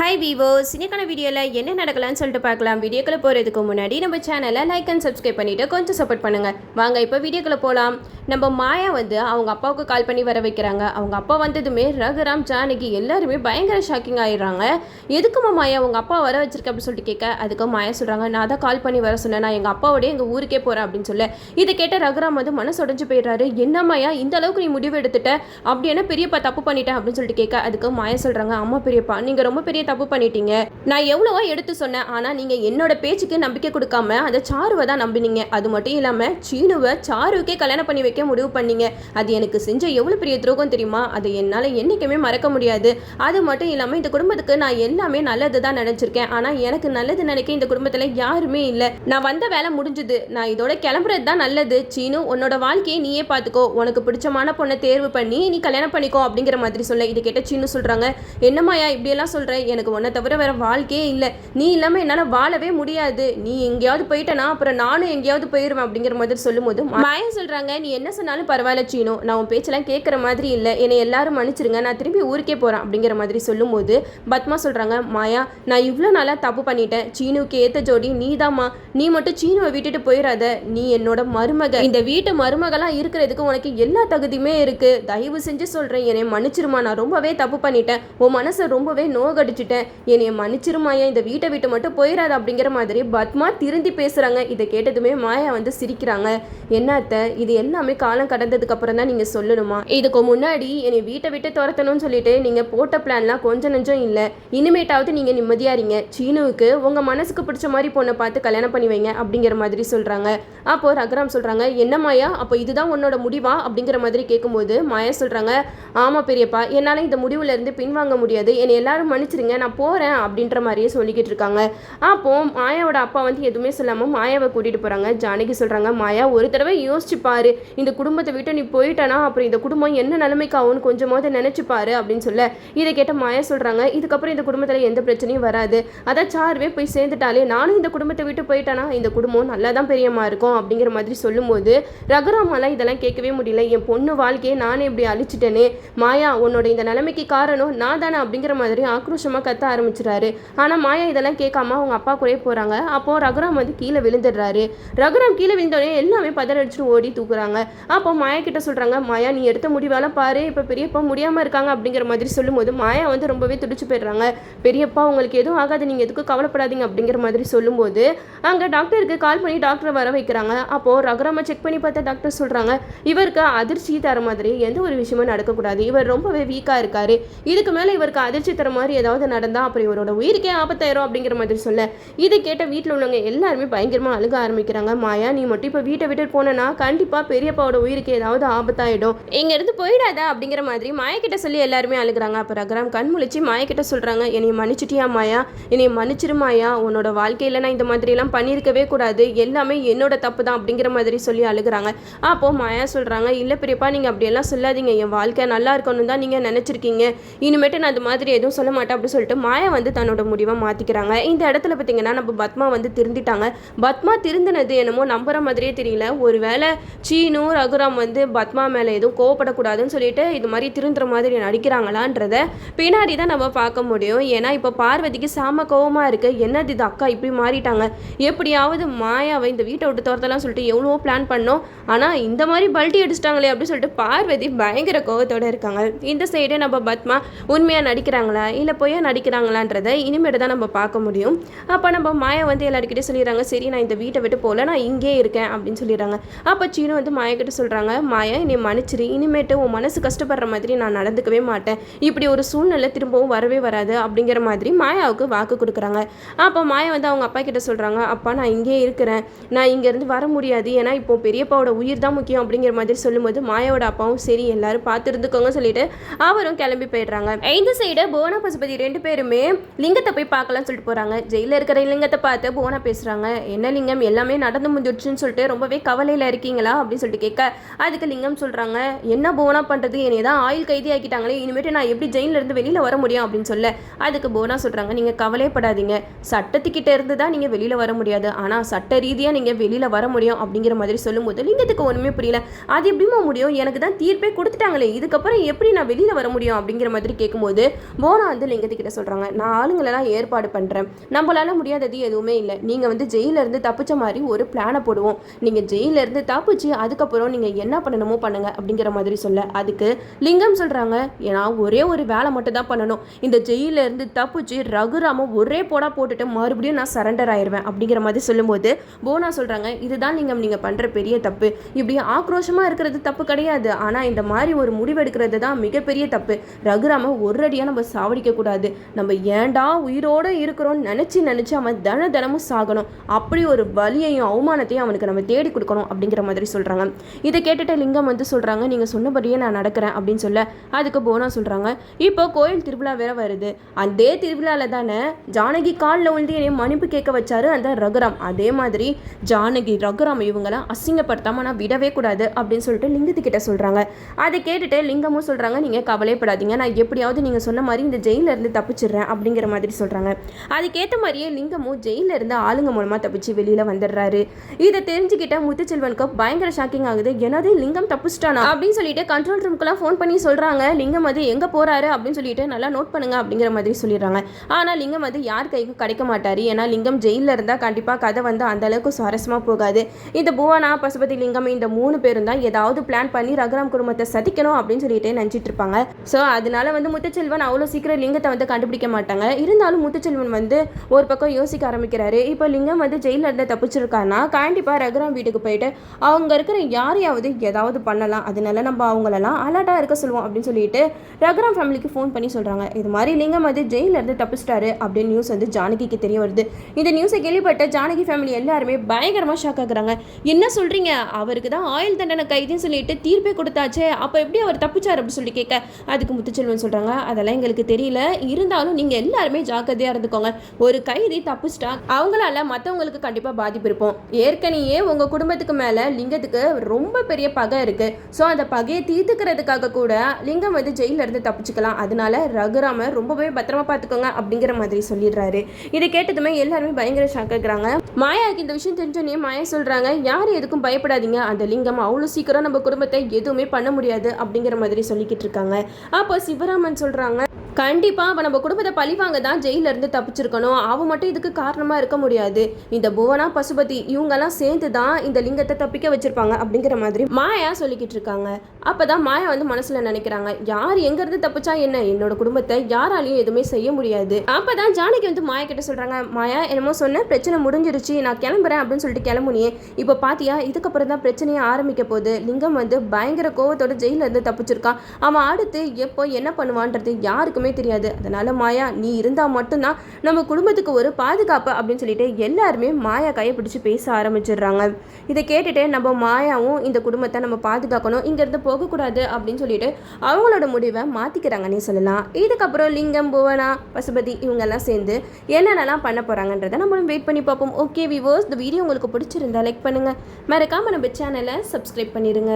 Hi Vivo சினிக்கான வீடியோவில் என்ன நடக்கலாம்னு சொல்லிட்டு பார்க்கலாம். வீடியோக்குள்ளே போகிறதுக்கு முன்னாடி நம்ம சேனலை லைக் அண்ட் சப்ஸ்கிரைப் பண்ணிவிட்டு கொஞ்சம் சப்போர்ட் பண்ணுங்கள் வாங்க இப்போ வீடியோக்குள்ளே போகலாம் நம்ம மாயா வந்து அவங்க அப்பாவுக்கு கால் பண்ணி வர வைக்கிறாங்க. அவங்க அப்பா வந்ததுமே ரகுராம் ஜானகி எல்லாருமே பயங்கர ஷாக்கிங் ஆயிடுறாங்க. எதுக்குமா மாயா உங்கள் அப்பா வர வச்சிருக்க அப்படின்னு சொல்லிட்டு கேட்க அதுக்கு மாயா சொல்கிறாங்க நான் தான் கால் பண்ணி வர சொன்னேன். நான் எங்கள் அப்பாவோடய எங்கள் ஊருக்கே போகிறேன் அப்படின்னு சொல்ல. இதை கேட்ட ரகுராம் வந்து மனசு உடஞ்சு போயிடுறாரு. என்ன மாயா இந்த அளவுக்கு நீ முடிவு எடுத்துட்ட? அப்படி என்ன பெரியப்பா தப்பு பண்ணிட்டேன் அப்படின்னு சொல்லிட்டு கேட்க அதுக்கு மாயா சொல்கிறாங்க அம்மா பெரியப்பா நீங்கள் ரொம்ப பெரிய தப்பு பண்ணிட்டீங்க. நான் எவ்வளவோ எடுத்து சொன்னேன். ஆனால் நீங்கள் என்னோட பேச்சுக்கு நம்பிக்கை கொடுக்காம அந்த சாருவை தான் நம்பினீங்க. அது மட்டும் இல்லாமல் சீனுவை சாருவுக்கே கல்யாணம் பண்ணி வைக்க முடிவு பண்ணீங்க. அது எனக்கு செஞ்ச எவ்வளோ பெரிய துரோகம் தெரியுமா? அதை என்னால் என்றைக்குமே மறக்க முடியாது. அது மட்டும் இல்லாமல் இந்த குடும்பத்துக்கு நான் எல்லாமே நல்லது தான் நினச்சிருக்கேன். ஆனால் எனக்கு நல்லது நினைக்க இந்த குடும்பத்தில் யாருமே இல்லை. நான் வந்த வேலை முடிஞ்சுது. நான் இதோட கிளம்புறது தான் நல்லது. சீனு உன்னோட வாழ்க்கையை நீயே பார்த்துக்கோ உனக்கு பிடிச்சமான பொண்ணை தேர்வு பண்ணி நீ கல்யாணம் பண்ணிக்கோ அப்படிங்கிற மாதிரி சொல்ல. இது கேட்ட சீனு சொல்கிறாங்க என்னம்மாயா இப்படியெல்லாம் சொல்கிறேன் எனக்கு உன்னை தவிர வேற வாழ்க்கையே இல்லை. நீ இல்லாமல் என்னால் வாழவே முடியாது. நீ எங்கேயாவது போயிட்டனா அப்புறம் நானும் எங்கேயாவது போயிடுவேன் அப்படிங்கிற மாதிரி சொல்லும் போது மாயா சொல்கிறாங்க நீ என்ன சொன்னாலும் பரவாயில்ல சீனோ. நான் உன் பேச்செல்லாம் கேட்குற மாதிரி இல்லை. என்னை எல்லாரும் மன்னிச்சிருங்க. நான் திரும்பி ஊருக்கே போகிறேன் அப்படிங்கிற மாதிரி சொல்லும்போது பத்மா சொல்கிறாங்க மாயா நான் இவ்வளோ நாளாக தப்பு பண்ணிட்டேன். சீனுவுக்கு ஏற்ற ஜோடி நீதாம்மா. நீ மட்டும் சீனுவை விட்டுட்டு போயிடாத நீ என்னோட மருமக. இந்த வீட்டு மருமகளாக இருக்கிறதுக்கு உனக்கு எல்லா தகுதியுமே இருக்குது தயவு செஞ்சு சொல்கிறேன் என்னை மன்னிச்சிருமா. நான் ரொம்பவே தப்பு பண்ணிட்டேன். உன் மனசை ரொம்பவே நோகடிச்சு வச்சுட்டேன் என்னைய மன்னிச்சிருமாயா இந்த வீட்டை விட்டு மட்டும் போயிடாத அப்படிங்கிற மாதிரி பத்மா திருந்தி பேசுகிறாங்க இதை கேட்டதுமே மாயா வந்து சிரிக்கிறாங்க. என்னத்த இது எல்லாமே காலம் கடந்ததுக்கு அப்புறம் தான் நீங்கள் சொல்லணுமா? இதுக்கு முன்னாடி என்னை வீட்டை விட்டு துரத்தணும்னு சொல்லிட்டு நீங்கள் போட்ட பிளான்லாம் கொஞ்சம் நஞ்சம் இல்லை. இனிமேட்டாவது நீங்கள் நிம்மதியாக இருங்க. சீனுவுக்கு உங்கள் மனசுக்கு பிடிச்ச மாதிரி பொண்ணை பார்த்து கல்யாணம் பண்ணி வைங்க அப்படிங்கிற மாதிரி சொல்கிறாங்க அப்போ ரகுராம் சொல்கிறாங்க என்ன மாயா? அப்போ இதுதான் உன்னோட முடிவா? அப்படிங்கிற மாதிரி கேட்கும்போது மாயா சொல்கிறாங்க ஆமாம் பெரியப்பா என்னால் இந்த முடிவுல இருந்து பின்வாங்க முடியாது. என்னை எல்லாரும் மன்னிச்சிருங்க. நான் போகிறேன் அப்படின்ற மாதிரியே சொல்லிக்கிட்டு இருக்காங்க. அப்போ மாயாவோட அப்பா வந்து எதுவுமே சொல்லாமல் மாயாவை கூட்டிகிட்டு போகிறாங்க ஜானகி சொல்கிறாங்க மாயா ஒரு தடவை யோசிச்சுப்பார் இந்த குடும்பத்தை விட்டு நீ போயிட்டனா அப்புறம் இந்த குடும்பம் என்ன நிலைமைக்கு ஆகும்னு கொஞ்சமாவது நினச்சிப்பாரு அப்படின்னு சொல்ல இதை கேட்ட மாயா சொல்கிறாங்க இதுக்கப்புறம் இந்த குடும்பத்தில் எந்த பிரச்சனையும் வராது. அதான் சார்வே போய் சேர்ந்துட்டாலே நானும் இந்த குடும்பத்தை விட்டு போயிட்டேனா இந்த குடும்பம் நல்லா தான் பெரியம்மா இருக்கும் அப்படிங்கிற மாதிரி சொல்லும்போது ரகுராமாலாம் இதெல்லாம் கேட்கவே முடியல. என் பொண்ணு வாழ்க்கையை நானே இப்படி அழிச்சிட்டேனே. மாயா உன்னோட இந்த நிலைமைக்கு காரணம் நான் தானே அப்படிங்கிற மாதிரி ஆக்ரோஷமாக கத்த ஆரம்பிச்சிடறாரு. ஆனால் மாயா இதெல்லாம் கேட்காம அவங்க அப்பா கூடயே போகிறாங்க அப்போ ரகுராம் வந்து கீழே விழுந்துடுறாரு. ரகுராம் கீழே விழுந்தோடனே எல்லாமே பதறடிச்சுட்டு ஓடி தூக்குறாங்க. அப்போ மாயா கிட்ட சொல்கிறாங்க மாயா நீ எடுத்த முடிவால பாரு. இப்போ பெரியப்பா முடியாமல் இருக்காங்க. அப்படிங்கிற மாதிரி சொல்லும்போது மாயா வந்து ரொம்பவே துடிச்சு போயிடுறாங்க. பெரியப்பா உங்களுக்கு எதுவும் ஆகாது. நீங்கள் எதுக்கும் கவலைப்படாதீங்க. அப்படிங்கிற மாதிரி சொல்லும்போது அங்கே டாக்டருக்கு கால் பண்ணி டாக்டரை வர வைக்கிறாங்க. அப்போது ரகுராமை செக் பண்ணி பார்த்தா டாக்டர் சொல்கிறாங்க இவருக்கு அதிர்ச்சி தர மாதிரி எந்த ஒரு விஷயமும் நடக்கக்கூடாது. இவர் ரொம்பவே வீக்காக இருக்காரு. இதுக்கு மேலே இவருக்கு அதிர்ச்சி தர மாதிரி ஏதாவது நடந்தால் அப்புறம் இவரோட உயிருக்கே ஆபத்தாயிரும் அப்படிங்கிற மாதிரி சொல்ல. இதை கேட்ட வீட்டில் உள்ளவங்க எல்லாருமே பயங்கரமாக அழுக ஆரம்பிக்கிறாங்க. மாயா நீ மட்டும் இப்போ வீட்டை விட்டு போனேன்னா கண்டிப்பாக பெரியப்பாவோட உயிருக்கு ஏதாவது ஆபத்தாயிடும். இங்கேருந்து போயிடாத அப்படிங்கிற மாதிரி மாயா கிட்ட சொல்லி எல்லாருமே அழுகுறாங்க. அப்போ ரகுராம் கண் முழிச்சு மாயக்கிட்ட சொல்கிறாங்க என்னை மன்னிச்சிட்டியா மாயா? என்னை மன்னிச்சிரு மாயா. உன்னோட வாழ்க்கையில் நான் இந்த மாதிரிலாம் பண்ணியிருக்கவே கூடாது. எல்லாமே என்னோட தப்பு தான் அப்படிங்கிற மாதிரி சொல்லி அழுகுறாங்க. அப்போது மாயா சொல்கிறாங்க இல்லை பெரியப்பா நீங்கள் அப்படியெல்லாம் சொல்லாதீங்க. என் வாழ்க்கை நல்லா இருக்கணும் தான் நீங்கள் நினச்சிருக்கீங்க. இனிமேட்டு நான் அது மாதிரி எதுவும் சொல்ல மாட்டேன் அப்படின்னு சொல்லிட்டு மாயா வந்து தன்னோட முடிவை மாற்றிக்கிறாங்க இந்த இடத்துல பார்த்தீங்கன்னா நம்ம பத்மா வந்து திருந்திட்டாங்க. பத்மா திருந்தினது என்னமோ நம்புற மாதிரியே தெரியல. ஒருவேளை சீனு ரகுராம் வந்து பத்மா மேலே எதுவும் கோவப்படக்கூடாதுன்னு சொல்லிட்டு இது மாதிரி திருந்துற மாதிரி நடிக்கிறாங்களான்றத பின்னாடி தான் நம்ம பார்க்க முடியும். ஏன்னா இப்போ பார்வதிக்கு சாம கோவமாக இருக்குது என்னது இது அக்கா இப்படி மாறிட்டாங்க? எப்படியாவது மாயாவை இந்த வீட்டை விட்டு துரத்தலாம் சொல்லிட்டு எவ்வளவோ பிளான் பண்ணோம். ஆனால் இந்த மாதிரி பல்ட்டி அடிச்சிட்டாங்களே அப்படின்னு சொல்லிட்டு பார்வதி பயங்கர கோவத்தோட இருக்காங்க. இந்த சைடு நம்ம பத்மா உண்மையாக நடிக்கிறாங்களா? இல்லை போய் நடிக்கிறாங்களான்றதை இனிமேட்டு தான் நம்ம பார்க்க முடியும். அப்போ நம்ம மாயா வந்து எல்லாருக்கிட்டே சொல்லிடுறாங்க சரி நான் இந்த வீட்டை விட்டு போகல நான் இங்கே இருக்கேன் அப்படின்னு சொல்லிடுறாங்க. அப்போ சீனு வந்து மாயா கிட்ட சொல்கிறாங்க மாயா என்னை மன்னிச்சிரு. இனிமேட்டு உன் மனசு கஷ்டப்படுற மாதிரி நான் நடந்துக்கவே மாட்டேன். இப்படி ஒரு சூழ்நிலை திரும்பவும் வரவே வராது அப்படிங்கிற மாதிரி மாயாவுக்கு வாக்கு கொடுக்குறாங்க. அப்போ மாயா வந்து அவங்க அப்பா கிட்ட சொல்கிறாங்க அப்பா நான் இங்கே இருக்கிறேன். நான் இங்கேருந்து வர முடியாது. ஏன்னா இப்போ பெரியப்பாவோட உயிர் தான் முக்கியம் அப்படிங்கிற மாதிரி சொல்லும்போது மாயாவோட அப்பாவும் சரி எல்லாரும் பார்த்து இருந்துக்கோங்க சொல்லிட்டு அவரும் கிளம்பி போயிடுறாங்க. இந்த சைடு புவனா பசுபதி ரெண்டு பேருமே லிங்கத்தை போய் பார்க்கலாம்னு சொல்லிட்டு போகிறாங்க ஜெயிலில் இருக்கிற லிங்கத்தை பார்த்து போனா பேசுகிறாங்க என்ன லிங்கம்? எல்லாமே நடந்து முடிஞ்சிடுச்சுன்னு சொல்லிட்டு ரொம்பவே கவலையில் இருக்கீங்களா? அப்படின்னு சொல்லிட்டு கேட்க அதுக்கு லிங்கம் சொல்கிறாங்க என்ன போனா பண்ணுறது என்னை தான் ஆயுள் கைதி ஆக்கிட்டாங்களே இனிமேட்டு நான் எப்படி ஜெயிலில் இருந்து வெளியில் வர முடியும்? அப்படின்னு சொல்ல அதுக்கு போனா சொல்கிறாங்க நீங்கள் கவலைப்படாதீங்க. சட்டத்துக்கிட்ட இருந்து தான் நீங்கள் வெளியில் வர முடியாது. ஆனால் சட்ட ரீதியாக நீங்கள் வெளியில் வர முடியும். அப்படிங்கிற மாதிரி சொல்லும்போது லிங்கத்துக்கு ஒன்றுமே புரியல. அது எப்படிமா முடியும்? எனக்கு தான் தீர்ப்பே கொடுத்துட்டாங்களே. இதுக்கப்புறம் எப்படி நான் வெளியில் வர முடியும்? அப்படிங்கிற மாதிரி கேட்கும்போது போனா வந்து லிங்கத்துக்கு கிட்ட சொல்கிறாங்க நான் ஆளுங்களெல்லாம் ஏற்பாடு பண்ணுறேன் நம்மளால முடியாதது எதுவுமே இல்லை. நீங்கள் வந்து ஜெயில இருந்து தப்பிச்ச மாதிரி ஒரு பிளானை போடுவோம். நீங்கள் ஜெயில இருந்து தப்பிச்சு அதுக்கப்புறம் நீங்கள் என்ன பண்ணணுமோ பண்ணுங்க அப்படிங்கிற மாதிரி சொல்ல. அதுக்கு லிங்கம் சொல்கிறாங்க ஏன்னா ஒரே ஒரு வேலை மட்டும் தான் பண்ணணும். இந்த ஜெயில இருந்து தப்பிச்சு ரகுராம ஒரே போடா போட்டுட்டு மறுபடியும் நான் சரண்டர் ஆயிடுவேன் அப்படிங்கிற மாதிரி சொல்லும்போது போனா சொல்கிறாங்க இதுதான் லிங்கம் நீங்கள் பண்ணுற பெரிய தப்பு. இப்படி ஆக்ரோஷமாக இருக்கிறது தப்பு கிடையாது. ஆனால் இந்த மாதிரி ஒரு முடிவெடுக்கிறது தான் மிகப்பெரிய தப்பு. ரகுராம ஒரு அடியாக நம்ம சாவடிக்க நம்ம ஏன்டா உயிரோட இருக்கிறோம்னு நினச்சி நினச்சி அவன் தன தினமும் சாகணும். அப்படி ஒரு வலியையும் அவமானத்தையும் அவனுக்கு நம்ம தேடி கொடுக்கணும் அப்படிங்கிற மாதிரி சொல்கிறாங்க இதை கேட்டுட்டு லிங்கம் வந்து சொல்கிறாங்க நீங்கள் சொன்னபடியே நான் நடக்கிறேன் அப்படின்னு சொல்ல அதுக்கு போனா சொல்கிறாங்க இப்போ கோயில் திருவிழா வேற வருது. அதே திருவிழாவில் தானே ஜானகி காலில் விழுந்து என்னை மன்னிப்பு கேட்க வச்சாரு அந்த ரகுராம். அதே மாதிரி ஜானகி ரகுராம் இவங்களாம் அசிங்கப்படுத்தாமல் நான் விடவே கூடாது அப்படின்னு சொல்லிட்டு லிங்கத்துக்கிட்ட சொல்கிறாங்க அதை கேட்டுட்டு லிங்கமும் சொல்கிறாங்க நீங்கள் கவலைப்படாதீங்க. நான் எப்படியாவது நீங்கள் சொன்ன மாதிரி இந்த ஜெயிலில் இருந்து தப்பிச்சிடுறேன் அப்படிங்கிற மாதிரி சொல்கிறாங்க அதுக்கேற்ற மாதிரியே லிங்கமும் ஜெயிலில் இருந்து ஆளுங்க மூலமாக தப்பிச்சு வெளியில் வந்துடுறாரு. இதை தெரிஞ்சுக்கிட்ட முத்துச்செல்வனுக்கு பயங்கர ஷாக்கிங் ஆகுது. என்னது லிங்கம் தப்பிச்சிட்டானா? அப்படின்னு சொல்லிட்டு கண்ட்ரோல் ரூம்க்குலாம் ஃபோன் பண்ணி சொல்கிறாங்க லிங்கம் அது எங்கே போகிறாரு அப்படின்னு சொல்லிட்டு நல்லா நோட் பண்ணுங்க அப்படிங்கிற மாதிரி சொல்லிடுறாங்க. ஆனால் லிங்கம் அது யார் கைக்கும் கிடைக்க மாட்டார். ஏன்னா லிங்கம் ஜெயிலில் இருந்தால் கண்டிப்பாக கதை வந்து அந்த அளவுக்கு சுவாரஸ்யமாக போகாது. இந்த புவனா பசுபதி லிங்கம் இந்த மூணு பேரும் தான் ஏதாவது பிளான் பண்ணி ரகுராம் குடும்பத்தை சதிக்கணும் அப்படின்னு சொல்லிட்டு நினச்சிட்டு இருப்பாங்க. ஸோ அதனால வந்து முத்துச்செல்வன் அவ்வளோ சீக்கிரம் லிங்கத்தை வந்து கண்டுபிடிக்க மாட்டாங்க. இருந்தாலும் முத்துச்செல்வன் வந்து ஒரு பக்கம் யோசிக்க ஆரம்பிக்கிறாரு. இப்போ லிங்கம் வந்து ஜெயிலில் இருந்து தப்பிச்சிருக்கான்னா கண்டிப்பாக ரகுராம் வீட்டுக்கு போயிட்டு அவங்க இருக்கிற யாரையாவது ஏதாவது பண்ணலாம். அதனால நம்ம அவங்களெல்லாம் அலர்ட்டாக இருக்க சொல்லுவோம் அப்படின்னு சொல்லிட்டு ரகுராம் ஃபேமிலிக்கு ஃபோன் பண்ணி சொல்கிறாங்க இது மாதிரி லிங்கம் வந்து ஜெயிலில் இருந்து தப்பிச்சிட்டாரு அப்படின்னு நியூஸ் வந்து ஜானகிக்கு தெரிய வருது. இந்த நியூஸை கேள்விப்பட்ட ஜானகி ஃபேமிலி எல்லாருமே பயங்கரமாக ஷாக் ஆகுறாங்க. என்ன சொல்கிறீங்க அவருக்கு தான் ஆயுள் தண்டனை கைதுன்னு சொல்லிட்டு தீர்ப்பே கொடுத்தாச்சே. அப்போ எப்படி அவர் தப்பிச்சார் அப்படின்னு சொல்லி கேட்க அதுக்கு முத்துச்செல்வன் சொல்கிறாங்க அதெல்லாம் எங்களுக்கு தெரியல. இரு இருந்தாலும் நீங்கள் எல்லாருமே ஜாக்கிரதையாக இருந்துக்கோங்க. ஒரு கைதி தப்பிச்சிட்டா அவங்களால மற்றவங்களுக்கு கண்டிப்பாக பாதிப்பு இருப்போம் ஏற்கனவே உங்கள் குடும்பத்துக்கு மேலே லிங்கத்துக்கு ரொம்ப பெரிய பகை இருக்குது ஸோ அந்த பகையை தீர்த்துக்கிறதுக்காக கூட லிங்கம் வந்து ஜெயிலில் இருந்து தப்பிச்சுக்கலாம். அதனால ரகுராம ரொம்பவே பத்திரமா பார்த்துக்கோங்க அப்படிங்கிற மாதிரி சொல்லிடுறாரு. இதை கேட்டதுமே எல்லாருமே பயங்கர ஷாக் ஆகுறாங்க மாயாவுக்கு இந்த விஷயம் தெரிஞ்சோன்னே மாயா சொல்கிறாங்க யாரும் எதுக்கும் பயப்படாதீங்க. அந்த லிங்கம் அவ்வளோ சீக்கிரம் நம்ம குடும்பத்தை எதுவுமே பண்ண முடியாது அப்படிங்கிற மாதிரி சொல்லிக்கிட்டு இருக்காங்க. அப்போ சிவராமன் சொல்கிறாங்க கண்டிப்பாக அவன் நம்ம குடும்பத்தை பழிவாங்க தான் ஜெயிலிருந்து தப்பிச்சிருக்கணும். அவன் மட்டும் இதுக்கு காரணமாக இருக்க முடியாது. இந்த புவனா பசுபதி இவங்கெல்லாம் சேர்ந்து தான் இந்த லிங்கத்தை தப்பிக்க வச்சுருப்பாங்க அப்படிங்கிற மாதிரி மாயா சொல்லிக்கிட்டு இருக்காங்க. அப்போ தான் மாயா வந்து மனசில் நினைக்கிறாங்க யார் எங்கேருந்து தப்பிச்சா என்ன? என்னோட குடும்பத்தை யாராலையும் எதுவுமே செய்ய முடியாது. அப்போ தான் ஜானகி வந்து மாயா கிட்ட சொல்கிறாங்க மாயா என்னமோ சொன்ன பிரச்சனை முடிஞ்சிருச்சு நான் கிளம்புறேன் அப்படின்னு சொல்லிட்டு கிளம்புனியே. இப்போ பாத்தியா இதுக்கப்புறம் தான் பிரச்சனையை ஆரம்பிக்க போகுது. லிங்கம் வந்து பயங்கர கோவத்தோட ஜெயிலிருந்து தப்பிச்சிருக்கான் அவன் அடுத்து எப்போ என்ன பண்ணுவான்றது யாருக்குமே தெரியாது. அதனால் மாயா நீ இருந்தால் மட்டும்தான் நம்ம குடும்பத்துக்கு ஒரு பாதுகாப்பு அப்படின்னு சொல்லிட்டு எல்லாருமே மாயா கையை பிடிச்சி பேச ஆரம்பிச்சிடுறாங்க. இதை கேட்டுட்டு நம்ம மாயாவும் இந்த குடும்பத்தை நம்ம பாதுகாக்கணும் இங்கேருந்து போகக்கூடாது அப்படின்னு சொல்லிட்டு அவங்களோட முடிவை மாற்றிக்கிறாங்கன்னே சொல்லலாம். இதுக்கப்புறம் லிங்கம் புவனா பசுபதி இவங்கெல்லாம் சேர்ந்து என்னென்னலாம் பண்ண போகிறாங்கன்றதை நம்மளும் வெயிட் பண்ணி பார்ப்போம். ஓகே விவோஸ் இந்த வீடியோ உங்களுக்கு பிடிச்சிருந்தா லைக் பண்ணுங்கள் மறக்காமல் நம்ம சேனலை சப்ஸ்கிரைப் பண்ணிடுங்க.